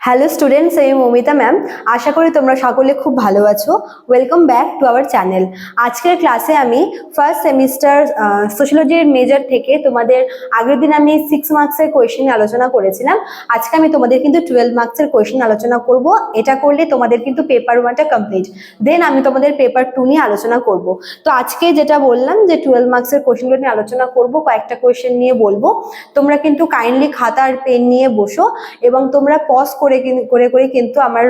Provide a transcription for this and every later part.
Hello students আমি Momita ma'am আশা করি তোমরা সকলে খুব ভালো আছো। Welcome back to our channel আজকের ক্লাসে আমি ফার্স্ট সেমিস্টার সোশ্যোলজির মেজর থেকে তোমাদের আগের দিন আমি সিক্স মার্কসের কোয়েশ্চেন আলোচনা করেছিলাম। আজকে আমি তোমাদের কিন্তু টুয়েলভ মার্কসের কোয়েশ্চেন আলোচনা করব। এটা করলে তোমাদের কিন্তু পেপার ওয়ানটা কমপ্লিট দেন আমি তোমাদের পেপার টু নিয়ে আলোচনা করব। তো আজকে যেটা বললাম যে টুয়েলভ মার্কসের কোয়েশ্চেনগুলো নিয়ে আলোচনা করব, কয়েকটা কোয়েশ্চেন নিয়ে বলব। তোমরা কিন্তু কাইন্ডলি খাতা আর পেন নিয়ে বসো এবং তোমরা পজ করে কিন- করে করে কিন্তু আমার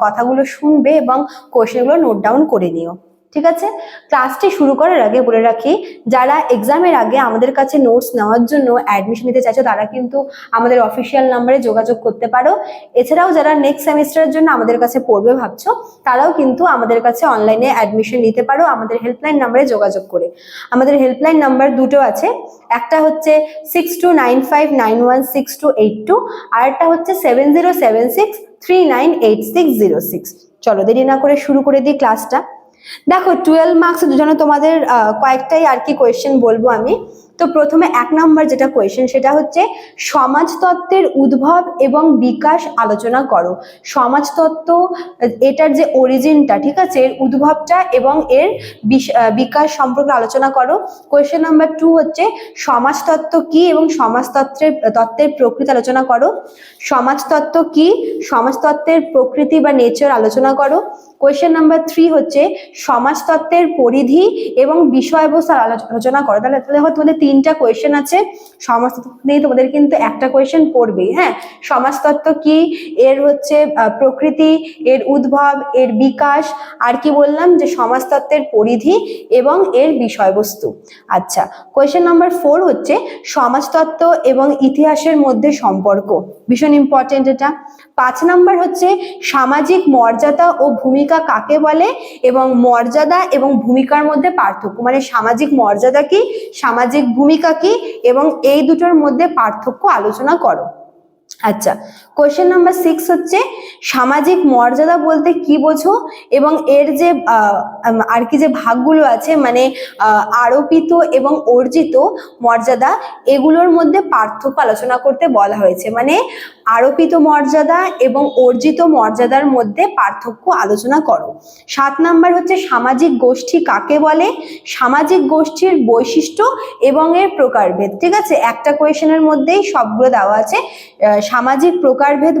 কথাগুলো শুনবে এবং কোয়েশ্চেনগুলো নোট ডাউন করে নিও। ঠিক আছে? ক্লাসটি শুরু করার আগে বলে রাখি, যারা এক্সামের আগে আমাদের কাছে নোটস নেওয়ার জন্য অ্যাডমিশন নিতে চাইছো, তারা কিন্তু আমাদের অফিসিয়াল নাম্বারে যোগাযোগ করতে পারো। এছাড়াও যারা নেক্সট সেমিস্টারের জন্য আমাদের কাছে পড়বে ভাবছ, তারাও কিন্তু আমাদের কাছে অনলাইনে অ্যাডমিশন নিতে পারো আমাদের হেল্পলাইন নাম্বারে যোগাযোগ করে। আমাদের হেল্পলাইন নাম্বার দুটো আছে, একটা হচ্ছে six two nine five nine one six two eight two আর একটা হচ্ছে seven zero seven six three nine eight six zero six চলো দেরি না করে শুরু করে দিই ক্লাসটা দেখো টুয়েলভ মার্কস জন্য তোমাদের কয়েকটাই আর কি কোয়েশ্চেন বলব আমি। তো প্রথমে এক নম্বর যেটা কোয়েশ্চেন সেটা হচ্ছে সমাজতত্ত্বের উদ্ভব এবং বিকাশ আলোচনা করো। সমাজতত্ত্ব, এটার যে অরিজিনটা, ঠিক আছে? এর উদ্ভবটা এবং এর বিকাশ সম্পর্কে আলোচনা করো। কোয়েশ্চেন নাম্বার টু হচ্ছে, সমাজতত্ত্ব কি এবং সমাজতত্ত্বের, তত্ত্বের প্রকৃতি আলোচনা করো। সমাজতত্ত্ব কি, সমাজতত্ত্বের প্রকৃতি বা নেচার আলোচনা করো। কোয়েশ্চেন নাম্বার থ্রি হচ্ছে, সমাজতত্ত্বের পরিধি এবং বিষয়বস্তুর আলো- আলোচনা করো। তাহলে তাহলে তোমাদের তিনটা কোয়েশ্চেন আছে। সমাজতত্ত্ব নিয়ে তোমাদের কিন্তু একটা কোয়েশ্চেন পড়বেই হ্যাঁ? সমাজতত্ত্ব কি? এর হচ্ছে প্রকৃতি, এর উদ্ভব, এর বিকাশ, আর কি বললাম? যে সমাজতত্ত্বের পরিধি এবং এর বিষয়বস্তু। আচ্ছা কোয়েশ্চেন নাম্বার ফোর হচ্ছে সমাজতত্ত্ব এবং ইতিহাসের মধ্যে সম্পর্ক। ভীষণ ইম্পর্টেন্ট এটা। পাঁচ নাম্বার হচ্ছে, সামাজিক মর্যাদা ও ভূমিকা কাকে বলে? এবং মর্যাদা এবং ভূমিকার মধ্যে পার্থক্য। মানে সামাজিক মর্যাদা কি? সামাজিক ভূমিকা কি এবং এই দুটোর মধ্যে পার্থক্য আলোচনা করো। আচ্ছা কোয়েশ্চেন নাম্বার সিক্স হচ্ছে, সামাজিক মর্যাদা বলতে কি বোঝো? এবং এর যে আর কি যে ভাগগুলো আছে মানে আরোপিত এবং অর্জিত মর্যাদা, এগুলোর মধ্যে পার্থক্য আলোচনা করতে বলা হয়েছে। মানে আরোপিত মর্যাদা এবং অর্জিত মর্যাদার মধ্যে পার্থক্য আলোচনা করো। সাত নাম্বার হচ্ছে, সামাজিক গোষ্ঠী কাকে বলে? সামাজিক গোষ্ঠীর বৈশিষ্ট্য এবং এর প্রকারভেদ। ঠিক আছে? একটা কোয়েশনের মধ্যেই সবগুলো দেওয়া আছে। সামাজিক প্রকারভেদ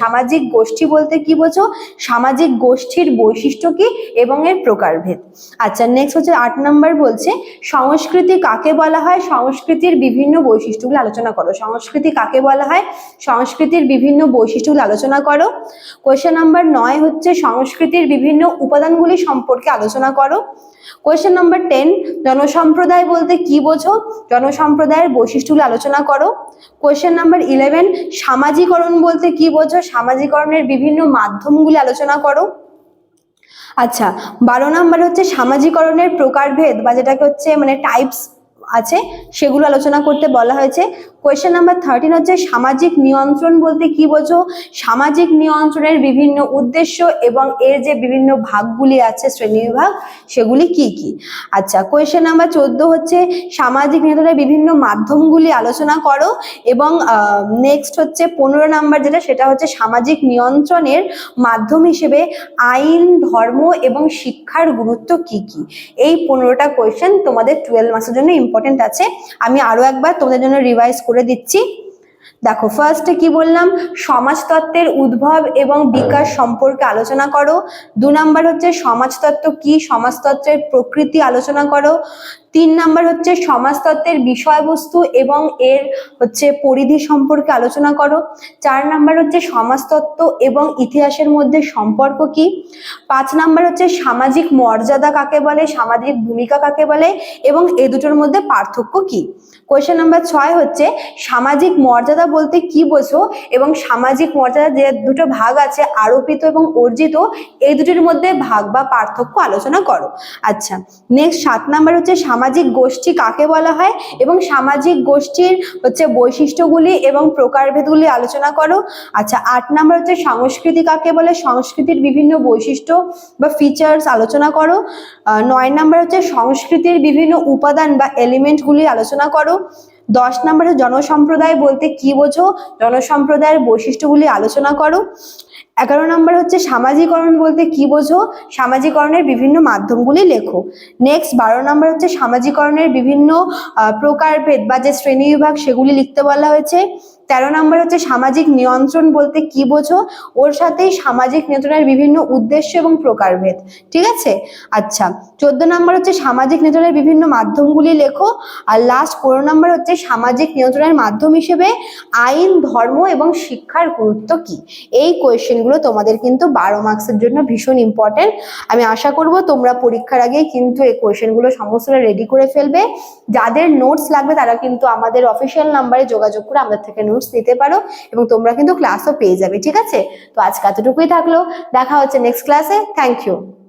সামাজিক গোষ্ঠী বলতে কি বোঝো? সামাজিক গোষ্ঠীর বৈশিষ্ট্য কি এবং এর প্রকারভেদ আচ্ছা নেক্সট হচ্ছে আট নম্বর বলছে, সংস্কৃতি কাকে বলা হয়? সংস্কৃতির বিভিন্ন বৈশিষ্ট্যগুলো আলোচনা করো। সংস্কৃতি কাকে বলা হয়? সংস্কৃতির বিভিন্ন বৈশিষ্ট্যগুলো আলোচনা করো। কোয়েশ্চেন নাম্বার নয় হচ্ছে, সংস্কৃতির বিভিন্ন উপাদানগুলি সম্পর্কে আলোচনা করো। কোয়েশ্চেন নাম্বার টেন জনসম্প্রদায় বলতে কি বোঝো? জনসম্প্রদায়ের বৈশিষ্ট্যগুলো আলোচনা করো। কোয়েশ্চেন নাম্বার ইলেভেন সামাজিকরণ বলতে কি বোঝো? সামাজিকরণের বিভিন্ন মাধ্যমগুলি আলোচনা করো। আচ্ছা বারো নাম্বার হচ্ছে সামাজিকরণের প্রকারভেদ বা যেটাকে হচ্ছে মানে টাইপস আছে, সেগুলো আলোচনা করতে বলা হয়েছে। কোয়েশ্চেন নাম্বার থার্টিন হচ্ছে, সামাজিক নিয়ন্ত্রণ বলতে কি বোঝো? সামাজিক নিয়ন্ত্রণের বিভিন্ন উদ্দেশ্য এবং এর যে বিভিন্ন ভাগগুলি আছে শ্রেণীবিভাগ সেগুলি কি কি? আচ্ছা কোয়েশ্চেন নাম্বার চোদ্দ হচ্ছে, সামাজিক নিয়ন্ত্রণের বিভিন্ন মাধ্যমগুলি আলোচনা করো এবং নেক্সট হচ্ছে, পনেরো নাম্বার যেটা, সেটা হচ্ছে সামাজিক নিয়ন্ত্রণের মাধ্যম হিসেবে আইন, ধর্ম এবং শিক্ষার গুরুত্ব কি কি? এই পনেরোটা কোয়েশ্চেন তোমাদের টুয়েলভ মাসের জন্য ইম্পর্টেন্ট আছে। আমি আরও একবার তোমাদের জন্য রিভাইজ করে দিচ্ছি। দেখো ফার্স্টে কি বললাম? সমাজতত্ত্বের উদ্ভব এবং বিকাশ সম্পর্কে আলোচনা করো। দু নাম্বার হচ্ছে সমাজতত্ত্ব কি? সমাজতত্ত্বের প্রকৃতি আলোচনা করো। তিন নাম্বার হচ্ছে সমাজতত্ত্বের বিষয়বস্তু এবং এর হচ্ছে পরিধি সম্পর্কে আলোচনা করো। চার নাম্বার হচ্ছে সমাজতত্ত্ব এবং ইতিহাসের মধ্যে সম্পর্ক কি? পাঁচ নাম্বার হচ্ছে সামাজিক মর্যাদা কাকে বলে, সামাজিক ভূমিকা কাকে বলে এবং এ দুটোর মধ্যে পার্থক্য কি? কোয়েশ্চেন নাম্বার ছয় হচ্ছে সামাজিক মর্যাদা বলতে কি বোঝো এবং সামাজিক মর্যাদা যে দুটো ভাগ আছে, আরোপিত এবং অর্জিত এই দুটির মধ্যে ভাগ বা পার্থক্য আলোচনা করো। আচ্ছা নেক্সট সাত নাম্বার হচ্ছে সামাজিক গোষ্ঠী কাকে বলা হয় এবং সামাজিক গোষ্ঠীর হচ্ছে বৈশিষ্ট্যগুলি এবং প্রকারভেদগুলি আলোচনা করো। আচ্ছা আট নাম্বার হচ্ছে সংস্কৃতি কাকে বলে? সংস্কৃতির বিভিন্ন বৈশিষ্ট্য বা ফিচার্স আলোচনা করো। নয় নাম্বার হচ্ছে সংস্কৃতির বিভিন্ন উপাদান বা এলিমেন্টগুলি আলোচনা করো। দশ নম্বরে জনসম্প্রদায় বলতে কি বোঝো? জনসম্প্রদায়ের বৈশিষ্ট্যগুলি আলোচনা করো। এগারো নম্বর হচ্ছে সামাজিকরণ বলতে কি বোঝো? সামাজিকরণের বিভিন্ন মাধ্যমগুলি লেখো। নেক্সট বারো নম্বর হচ্ছে সামাজিকরণের বিভিন্ন প্রকারভেদ বা যে শ্রেণি বিভাগ সেগুলি লিখতে বলা হয়েছে। তেরো নম্বর হচ্ছে সামাজিক নিয়ন্ত্রণ বলতে কি বোঝো? ওর সাথেই সামাজিক নিয়ন্ত্রণের বিভিন্ন উদ্দেশ্য এবং প্রকারভেদ। ঠিক আছে? আচ্ছা চোদ্দ নম্বর হচ্ছে সামাজিক নিয়ন্ত্রণের বিভিন্ন মাধ্যমগুলি লেখো। আর লাস্ট পনেরো নম্বর হচ্ছে সামাজিক নিয়ন্ত্রণের মাধ্যম হিসেবে আইন, ধর্ম এবং শিক্ষার গুরুত্ব কি? এই কোয়েশ্চেনগুলো তোমাদের কিন্তু বারো মার্কসের জন্য ভীষণ ইম্পর্টেন্ট আমি আশা করব তোমরা পরীক্ষার আগেই কিন্তু এই কোয়েশ্চেনগুলো সমস্তটা রেডি করে ফেলবে। যাদের নোটস লাগবে তারা কিন্তু আমাদের অফিসিয়াল নাম্বারে যোগাযোগ করে আমাদের থেকে নোটস নিতে পারো এবং তোমরা কিন্তু ক্লাসও পেয়ে যাবে, ঠিক আছে? তো আজকে এতটুকুই থাকল, দেখা হচ্ছে নেক্সট ক্লাসে থ্যাংক ইউ